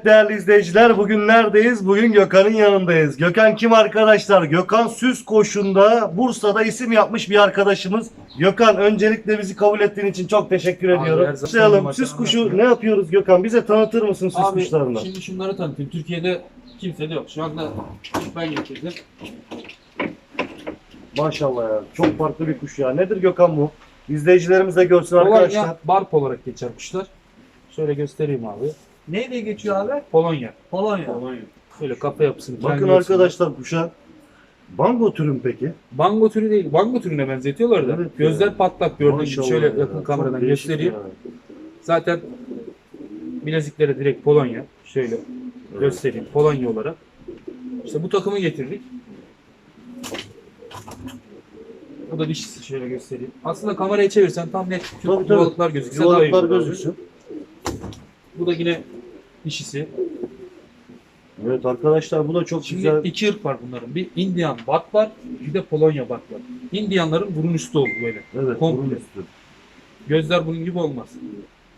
Evet değerli izleyiciler bugün neredeyiz? Bugün Gökhan'ın yanındayız. Gökhan kim arkadaşlar? Gökhan Süs Koşu'nda Bursa'da isim yapmış bir arkadaşımız. Gökhan öncelikle bizi kabul ettiğin için çok teşekkür Abi, ediyorum. her zaman Başlayalım. Süs kuşu olsun. ne yapıyoruz Gökhan? Bize tanıtır mısın süs Abi kuşlarını? şimdi şunları tanıtayım. Türkiye'de kimse de yok. Şu anda ben getirdim. Maşallah ya. Çok farklı bir kuş ya. Nedir Gökhan bu? İzleyicilerimiz de görsün arkadaşlar. Polonya barp olarak geçer kuşlar. Şöyle göstereyim abi. Ne diye geçiyor abi? Polonya. Polonya. Şöyle kafa yapısını Bakın kendi yapısını- arkadaşlar kuşa. Bango türün peki? Bango türü değil. Bango türüne benzetiyorlar da. Evet Gözler ya. patlak gördüğün gibi. Şöyle ya. yakın kameradan göstereyim. ya. Zaten bilezikleri direkt Polonya. Şöyle göstereyim. Polonya olarak. İşte bu takımı getirdik. Bu da dişisi şöyle göstereyim. Aslında kamerayı çevirsen tam net Tabii, tabii. yuvalıklar daha iyi Yuvalıklar gözüksün. Bu da yine dişisi. Evet arkadaşlar bu da çok Şimdi güzel. iki ırk var bunların. Bir Indian bat var, bir de Polonya bat var. Indianların burun üstü olur böyle. Evet, komple. burun üstü. Gözler bunun gibi olmaz.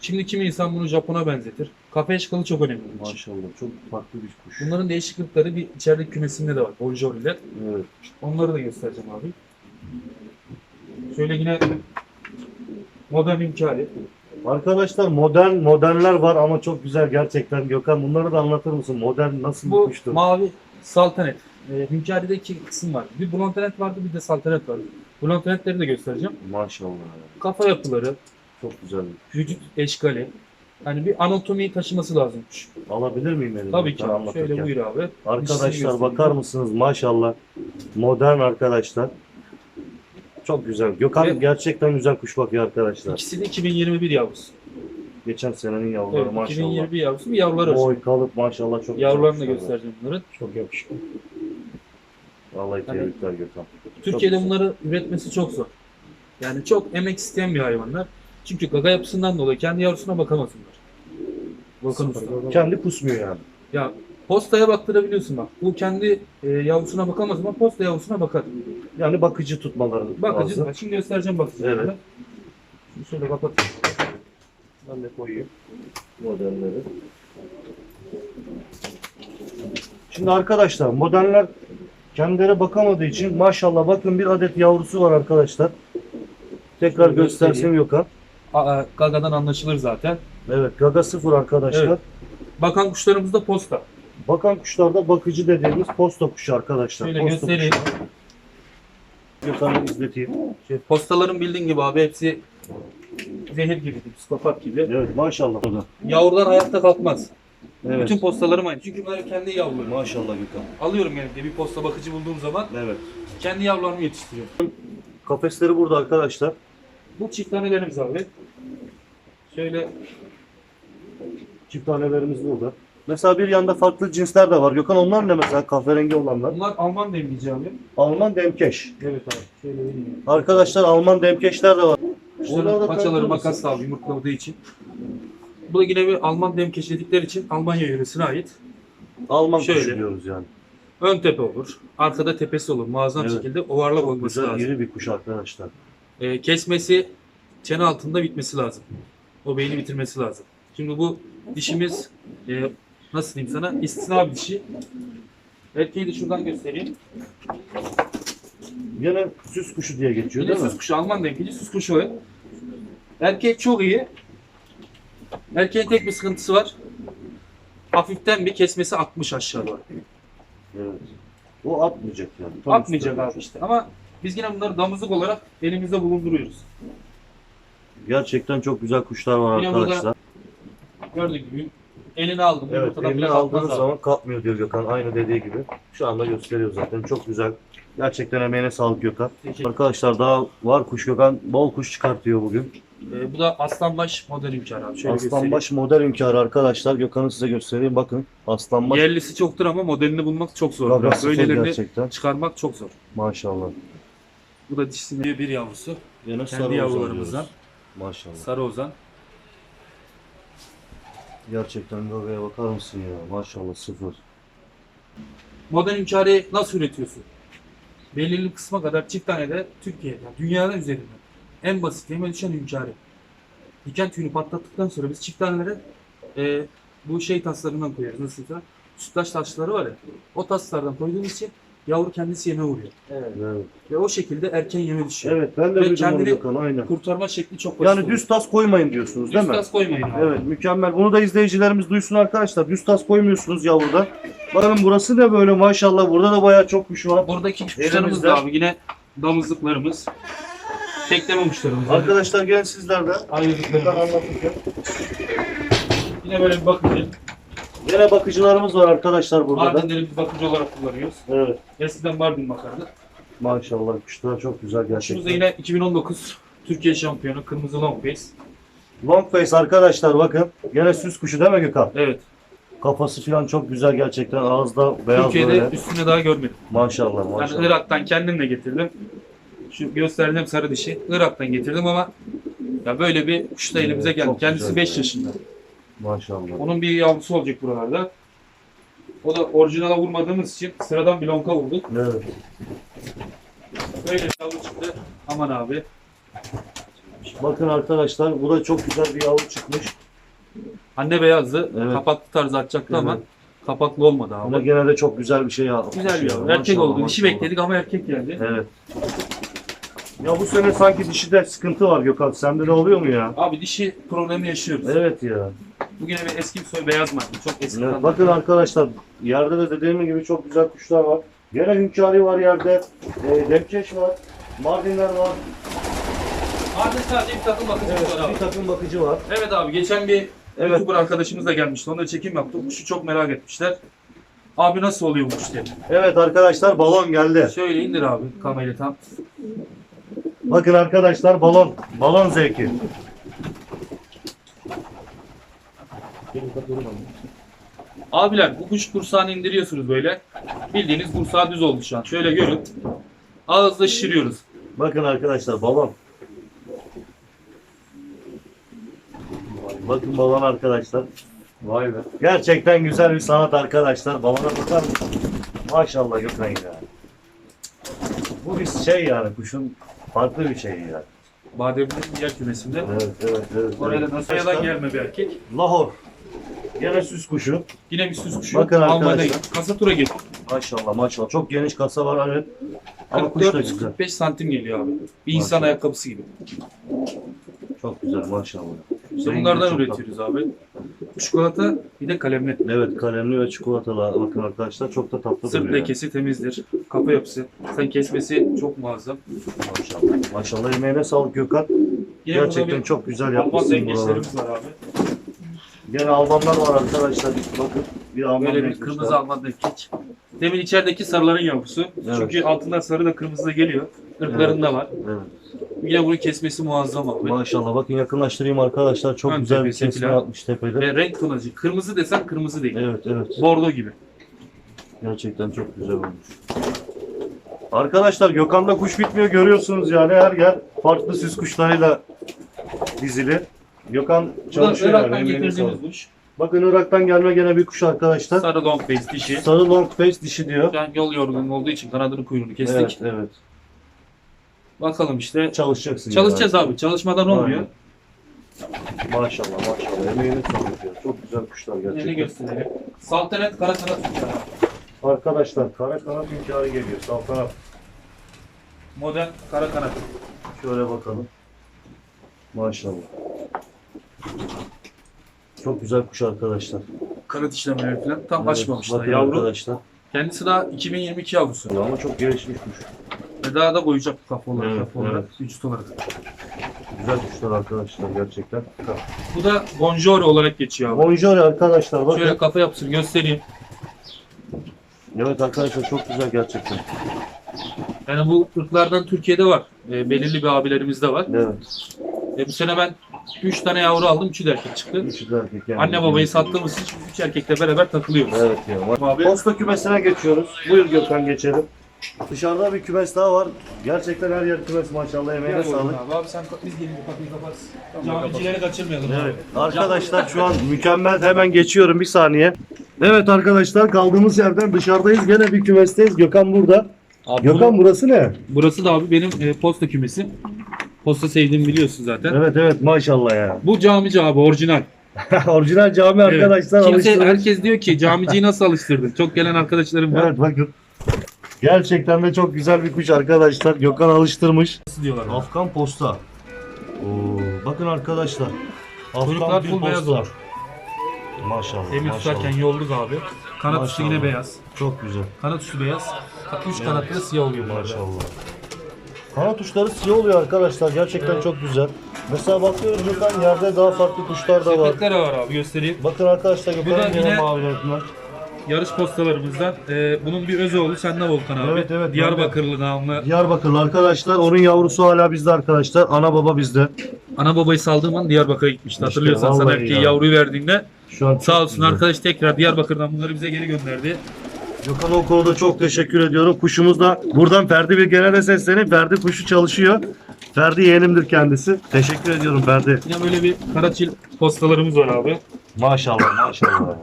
Şimdi kimi insan bunu Japon'a benzetir. Kafa eşkalı çok önemli. bunun için. Maşallah çok farklı bir kuş. Bunların değişik ırkları bir içerideki kümesinde de var. Bonjour'ler. Evet. Onları da göstereceğim abi. Şöyle yine modern hünkârı. Arkadaşlar modern modernler var ama çok güzel gerçekten. Gökhan bunları da anlatır mısın? Modern nasıl Bu kuştur? mavi saltanet. E, hünkârı'da iki kısım var. Bir blontanet vardı bir de saltanet vardı. Blontanetleri de göstereceğim. Maşallah. Kafa yapıları, Çok güzel. vücut eşkali. Hani bir anatomiyi taşıması lazım. Alabilir miyim elini? Tabii ki. Ben abi. anlatırken? Şöyle buyur abi. Arkadaşlar göstereyim. bakar mısınız? Maşallah. Modern arkadaşlar. Çok güzel. Gökhan Evet. gerçekten güzel kuş bakıyor arkadaşlar. İkisi de 2021 yavrusu. Geçen senenin yavruları Evet, maşallah. 2021 yavrusu bir yavruları var. Boy kalıp maşallah çok güzel Yavrularını da kuşlar var. göstereceğim bunların. Çok yakışıklı. Vallahi Hani- tebrikler Gökhan. Türkiye'de güzel. bunları üretmesi çok zor. Yani çok emek isteyen bir hayvanlar. Çünkü gaga yapısından dolayı kendi yavrusuna bakamaz bunlar. Bakın usta. Kendi kusmuyor yani. Ya postaya baktırabiliyorsun bak. Bu kendi e, yavrusuna bakamaz ama posta yavrusuna bakar. Yani bakıcı tutmaları Bakıcı. lazım. Şimdi göstereceğim bakıcı. Evet. Şimdi şöyle kapat. Ben de koyayım modelleri. Şimdi arkadaşlar modeller kendileri bakamadığı için maşallah bakın bir adet yavrusu var arkadaşlar. Tekrar Şöyle göstersin göstereyim. Gökhan. Aa, gagadan anlaşılır zaten. Evet gaga sıfır arkadaşlar. Evet. Bakan kuşlarımız da posta. Bakan kuşlarda bakıcı dediğimiz posta kuşu arkadaşlar. Şöyle Posta göstereyim. Gökhan'ı izleteyim. Şey, postaların bildiğin gibi abi hepsi zehir gibi, psikopat gibi. Evet maşallah. O da. Yavrular hayatta kalkmaz. Evet. Bütün postalarım aynı. Çünkü bunlar kendi yavrularım. Maşallah Gökhan. Alıyorum genellikle bir posta bakıcı bulduğum zaman Evet. kendi yavrularımı yetiştiriyorum. Kafesleri burada arkadaşlar. Bu çift tanelerimiz abi. Şöyle Çift tanelerimiz burada. Mesela bir yanda farklı cinsler de var. Gökhan onlar ne mesela kahverengi olanlar? bunlar Alman demlici abi. Alman demkeş. Evet abi. Şöyle vereyim. Arkadaşlar Alman demkeşler de var. Onları da paçaları tanıtır makas abi yumurtladığı için. Bu da yine bir Alman demkeş dedikleri için Almanya yöresine ait. Alman Şöyle. kuşu diyoruz yani. Ön tepe olur. Arkada tepesi olur. Muazzam Evet. şekilde ovarlak Çok olması güzel lazım. iri bir kuş arkadaşlar. Ee, kesmesi çene altında bitmesi lazım. O beyni bitirmesi lazım. Şimdi bu dişimiz e, nasıl diyeyim sana istisna bir dişi. Erkeği de şuradan göstereyim. Yine süs kuşu diye geçiyor Yine değil mi? süs kuşu Alman denkici süs kuşu. Erkek çok iyi. Erkeğin tek bir sıkıntısı var. Hafiften bir kesmesi 60 aşağı doğru. Evet. O atmayacak yani. Tam Atmayacak abi işte. Ama biz yine bunları damızlık olarak elimizde bulunduruyoruz. Gerçekten çok güzel kuşlar var Yine burada arkadaşlar. Gördüğün gibi elini aldım. Evet, elini aldığınız zaman kapmıyor diyor Gökhan. Aynı dediği gibi. Şu anda gösteriyor zaten. Çok güzel. Gerçekten emeğine sağlık Gökhan. Teşekkür- Arkadaşlar daha var kuş Gökhan. Bol kuş çıkartıyor bugün. Ee, bu da aslanbaş model hünkârı abi. Şöyle. Aslanbaş model hünkârı arkadaşlar. Gökhan'ı size göstereyim. Bakın. Aslanbaş Yerlisi çoktur ama modelini bulmak çok zor. gaga sıfır Böylelerini gerçekten. çıkarmak çok zor. Maşallah. Bu da dişisinin bir yavrusu. Yine Kendi ozan yavrularımızdan. diyoruz. Maşallah. Sarı ozan. Gerçekten gagaya bakar mısın ya? Maşallah sıfır. Modern hünkârı nasıl üretiyorsun? Belirli bir kısma kadar çift tane de Türkiye'de, dünyada üzerinde en basit yeme düşen hünkârı. Diken tüyünü patlattıktan sonra biz çift tanelere e, bu şey taslarından koyarız. Nasıl da? Sütlaç taşları var ya. O taslardan koyduğumuz için yavru kendisi yeme vuruyor. Evet. Ve o şekilde erken yeme düşüyor. Evet ben de Ve duydum onu kendini- Gökhan aynen. Kurtarma şekli çok basit Yani oluyor. düz tas koymayın diyorsunuz değil Düz mi? tas koymayın abi. Evet mükemmel. Bunu da izleyicilerimiz duysun arkadaşlar. Düz tas koymuyorsunuz yavruda. Bakın burası ne böyle maşallah. Burada da bayağı çok kuş var. Buradaki kuşlarımız Elimizde. da abi yine damızlıklarımız. Tekleme kuşlarımız. Arkadaşlar gelin sizler de. Gökhan Ayrılıklarımız. anlatırken. Yine böyle bir bakıcı. Gene bakıcılarımız var arkadaşlar burada da. Mardinleri biz bakıcı olarak kullanıyoruz. Evet. Eskiden Mardin bakardı. Maşallah kuşlar çok güzel Kuşumuz gerçekten. da yine 2019 Türkiye şampiyonu Kırmızı Long Face. Long face arkadaşlar bakın. Gene süs kuşu değil mi Gökhan? Evet. Kafası falan çok güzel gerçekten. Ağızda beyaz Türkiye'de böyle. üstüne daha görmedim. Maşallah Yani maşallah. Irak'tan kendim de getirdim. Şu gösterdiğim sarı dişi Irak'tan getirdim ama ya böyle bir kuş da elimize geldi. çok Kendisi güzel. 5 yaşında. Maşallah. Onun bir yavrusu olacak buralarda. O da orijinala vurmadığımız için sıradan bir lonka vurduk. Evet. Böyle yavru çıktı. Aman abi. Bakın arkadaşlar bu da çok güzel bir yavru çıkmış. Anne beyazdı. Evet. Kapaklı tarzı atacaktı ama Evet. kapaklı olmadı Ama abi. gene de çok güzel bir şey yapmış. Güzel bir yavru. Maşallah, Erkek oldu. Dişi maşallah. bekledik ama erkek geldi. Evet. Ya bu sene sanki dişide sıkıntı var Gökhan. Sende de oluyor mu ya? Abi dişi problemi yaşıyoruz. Evet ya. Bugüne bir eski bir soy beyaz marka. Çok eski. Evet, bakın arkadaşlar yerde de dediğim gibi çok güzel kuşlar var. Gene hünkâri var yerde. E, Demkeş var. Mardinler var. Abi sadece bir takım bakıcı Evet, var abi. bir takım bakıcı var. Evet abi geçen bir Evet. YouTuber arkadaşımız da gelmişti. Onunla çekim yaptık. Kuşu çok merak etmişler. Abi nasıl oluyor bu kuş diye. Evet arkadaşlar balon geldi. Şöyle indir abi kamerayı tam. Bakın arkadaşlar balon. Balon zevki. Abiler bu kuş kursağını indiriyorsunuz böyle. Bildiğiniz kursağı düz oldu şu an. Şöyle görün. Ağızda şişiriyoruz. Bakın arkadaşlar balon. Bakın balon arkadaşlar. Vay be. Gerçekten güzel bir sanat arkadaşlar. Balona bakar mısın? Maşallah Gökhan ya. Bu bir şey yani kuşun farklı bir şey yani. Bademli'nin diğer kümesinde. Evet evet evet. Oraya da evet. Nasaya'dan gelme bir erkek. Lahor. Gene süs kuşu. Yine bir süs kuşu. Bakın Almanya'da arkadaşlar. kasatura geliyor. Maşallah maşallah. Çok geniş kasa var evet. Ama kuş da güzel. 44-45 santim geliyor abi. Bir insan Maşallah. ayakkabısı gibi. Çok güzel maşallah. Rengi bunlardan çok üretiyoruz abi. Çikolata bir de kalemli. Evet kalemli ve çikolatalı bakın arkadaşlar çok da tatlı Sırt duruyor. lekesi temizdir. Kafa yapısı. Sen kesmesi çok muazzam. Maşallah. Maşallah emeğine sağlık Gökhan. Yine Gerçekten bir çok güzel Alman yapmışsın buraları. dengeçlerimiz var abi. Gene Almanlar var arkadaşlar. Bakın bir Alman Böyle bir kırmızı Alman dengeç. Demin içerideki sarıların yavrusu. Evet. Çünkü altından sarı da kırmızı da geliyor. Irklarında var. Evet. Yine bunu kesmesi muazzam abi. Maşallah bakın yakınlaştırayım arkadaşlar. Çok Ön güzel bir kesme yapmış tepede. Ve renk tonajı. Kırmızı desen kırmızı değil. Evet evet. Bordo gibi. Gerçekten çok güzel olmuş. Arkadaşlar Gökhan'da kuş bitmiyor görüyorsunuz yani her yer farklı süs kuşlarıyla dizili. Gökhan çalışıyor yani. Irak'tan emeğine getirdiğimiz kuş. Bakın Irak'tan gelme gene bir kuş arkadaşlar. Sarı long face dişi. Sarı long face dişi diyor. Şu an yol yorgunluğu olduğu için kanadını kuyruğunu kestik. Evet evet. Bakalım işte. Çalışacaksın. Çalışacağız abi. Çalışmadan olmuyor. Aynen. Maşallah maşallah. Emeğine sağlık ya. Çok güzel kuşlar Yeni gerçekten. gösterelim. Saltanat kara kanat uçağı. Arkadaşlar kara kanat hünkârı geliyor. Saltanat. Modern kara kanat. Şöyle bakalım. Maşallah. Çok güzel kuş arkadaşlar. Kanat işlemeleri falan tam açmamışlar. bakın Yavru. Arkadaşlar. Kendisi daha 2022 yavrusu. Ama çok gelişmiş kuş. Ve daha da koyacak kafa olarak, Evet, kafa olarak, vücut olarak. Güzel kuşlar arkadaşlar gerçekten. Bu da Bonjour olarak geçiyor abi. Bonjour arkadaşlar bakın. Şöyle kafa yapısını göstereyim. Evet arkadaşlar çok güzel gerçekten. Yani bu ırklardan Türkiye'de var. E, belirli bir abilerimiz de var. Evet. E, bu sene ben 3 tane yavru aldım. 3'ü de erkek çıktı. Üçü de erkek yani. Anne babayı sattığımız için 3 erkekle beraber takılıyoruz. Evet ya. Abi. Posta kümesine geçiyoruz. Buyur Gökhan geçelim. Dışarıda bir kümes daha var. Gerçekten her yer kümes maşallah emeğine Gel sağlık. Abi, abi sen biz gelince kapıyı kapatsın. Camicileri kaçırmayalım Evet. abi. Arkadaşlar şu an mükemmel. Hemen geçiyorum bir saniye. Evet arkadaşlar kaldığımız yerden dışarıdayız. Gene bir kümesteyiz. Gökhan burada. Abi Gökhan burası ne? Burası da abi benim e, posta kümesi. Posta sevdiğimi biliyorsun zaten. Evet evet maşallah ya. Bu camici abi orijinal. Orijinal cami Evet. arkadaşlar Kimse, alıştırmış. herkes diyor ki camiciyi nasıl alıştırdın? Çok gelen arkadaşlarım var. Evet bakın. Gerçekten de çok güzel bir kuş arkadaşlar. Gökhan alıştırmış. Nasıl diyorlar? bana? Afgan posta. Oo, bakın arkadaşlar. Afgan Kuyruklar bir full beyaz posta. olur. Maşallah. Emir maşallah. tutarken yolduk abi. Kanat üstü yine Maşallah. beyaz. Çok güzel. Kanat üstü beyaz. Üç kanatlı da siyah oluyor bunlarda. Maşallah. Kanat uçları siyah oluyor arkadaşlar. Gerçekten çok güzel. Mesela bakıyoruz Gökhan yerde daha farklı kuşlar da var. Sepetler var abi göstereyim. Bakın arkadaşlar Bu da Gökhan'ın yine- yine mavilerinden. Yarış postalarımızdan. Ee, bunun bir özü oldu. Sende Volkan abi. Evet, evet, Diyarbakırlı namlı. Diyarbakırlı arkadaşlar. Onun yavrusu hala bizde arkadaşlar. Ana baba bizde. Ana babayı saldığım an Diyarbakır'a gitmişti. İşte Hatırlıyorsan sana vallahi erkeği ya. yavruyu verdiğinde Şu an sağ olsun güzel. arkadaş tekrar Diyarbakır'dan bunları bize geri gönderdi. Gökhan o konuda çok teşekkür ediyorum. Kuşumuz da buradan Ferdi bir genelde seslenip Ferdi kuşu çalışıyor. Ferdi yeğenimdir kendisi. Teşekkür ediyorum Ferdi. Yine böyle bir karaçil postalarımız var abi. Maşallah maşallah.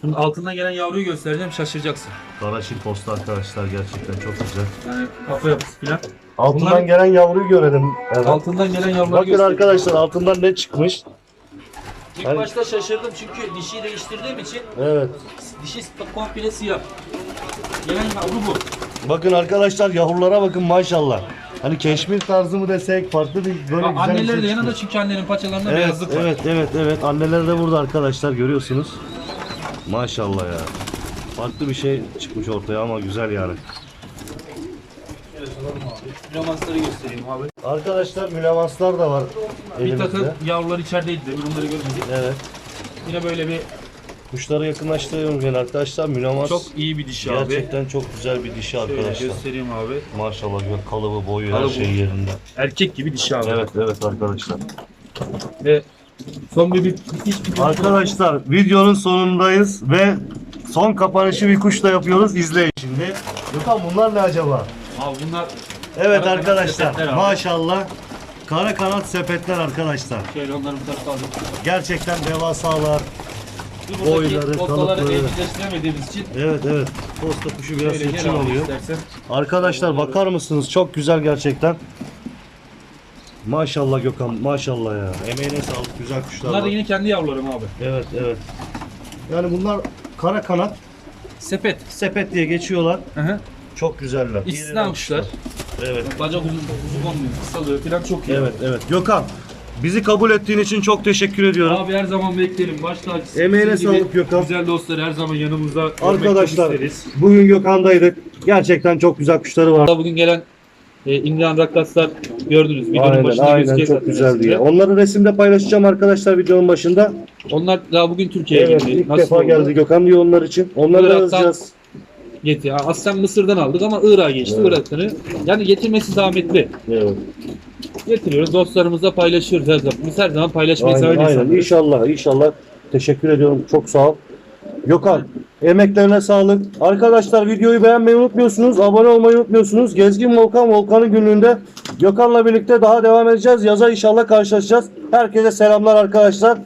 Şimdi altından gelen yavruyu göstereceğim şaşıracaksın. Karaşil posta arkadaşlar gerçekten çok güzel. Yani kafa yapısı falan. Altından Bunlar- gelen yavruyu görelim. Evet. Altından gelen yavruları Bakın arkadaşlar altından ne çıkmış? İlk Hani- başta şaşırdım çünkü dişiyi değiştirdiğim için Evet. dişi komple siyah. Gelen yavru bu. Bakın arkadaşlar yavrulara bakın maşallah. Hani keşmir tarzı mı desek farklı bir böyle güzel bir Anneleri şey de yanında çünkü annenin paçalarında Evet, beyazlık var. evet, evet, evet. Anneler de burada arkadaşlar görüyorsunuz. Maşallah ya. Farklı bir şey çıkmış ortaya ama güzel yani. Romansları göstereyim abi. Arkadaşlar mülavanslar da var Bir elimizde. takım yavrular içerideydi. Demin onları görmedik. Evet. Yine böyle bir Kuşları yakınlaştırıyorum gene arkadaşlar. Mülavans çok iyi bir dişi abi. gerçekten çok güzel bir dişi Şöyle arkadaşlar. göstereyim abi. Maşallah gör kalıbı, boyu, her Kalıbı. şey yerinde. Erkek gibi dişi abi. Evet, evet arkadaşlar. Ve son bir, bitiş bir Arkadaşlar videonun sonundayız ve son kapanışı bir kuşla yapıyoruz. İzleyin şimdi. Gökhan bunlar ne acaba? Abi bunlar Evet arkadaşlar sepetler abi. maşallah. Kara kanat sepetler arkadaşlar. şöyle onları bu tarafa. Gerçekten devasalar. Buradaki Boyları, postaları kalıpları. için Evet evet. Posta kuşu biraz şöyle seçim gel abi oluyor. istersen. Arkadaşlar bakar mısınız? Çok güzel gerçekten. Maşallah Gökhan maşallah ya. Emeğine sağlık güzel kuşlar Bunlar da var. yine kendi yavrularım abi. Evet evet. Yani bunlar kara kanat Sepet. sepet diye geçiyorlar. Hı hı. Çok güzeller. İstisna İğrenç kuşlar. Evet. Bacak uzun, uzun olmuyor. Kısalıyor falan çok iyi. Evet evet. Gökhan bizi kabul ettiğin için çok teşekkür ediyorum. Abi her zaman beklerim. Baş tacısı. Emeğine Bizim gibi sağlık Gökhan. Güzel dostlar her zaman yanımızda. görmek Arkadaşlar isteriz. bugün Gökhan'daydık. Gerçekten çok güzel kuşları var. Bugün gelen e, İmran Rakkaslar gördünüz. Videonun Aynen başında aynen gözüküyor çok zaten resimde. ya. Onları resimde paylaşacağım arkadaşlar videonun başında. Onlar daha bugün Türkiye'ye Evet geldi. ilk Nasıl defa oldu? geldi Gökhan diyor onlar için. Onları da Irak'tan- yazacağız. Ha, Aslen Mısır'dan aldık ama Irak'a geçti. Evet. Irak'ını. Yani getirmesi zahmetli. Evet. Getiriyoruz. Dostlarımızla paylaşıyoruz her zaman. Biz her zaman paylaşmayı Aynen, aynen. insanlarız. İnşallah inşallah. Teşekkür ediyorum. Çok sağ ol. Gökhan emeklerine sağlık. Arkadaşlar videoyu beğenmeyi unutmuyorsunuz. Abone olmayı unutmuyorsunuz. Gezgin Volkan Volkan'ın günlüğünde Gökhan'la birlikte daha devam edeceğiz. Yaza inşallah karşılaşacağız. Herkese selamlar arkadaşlar.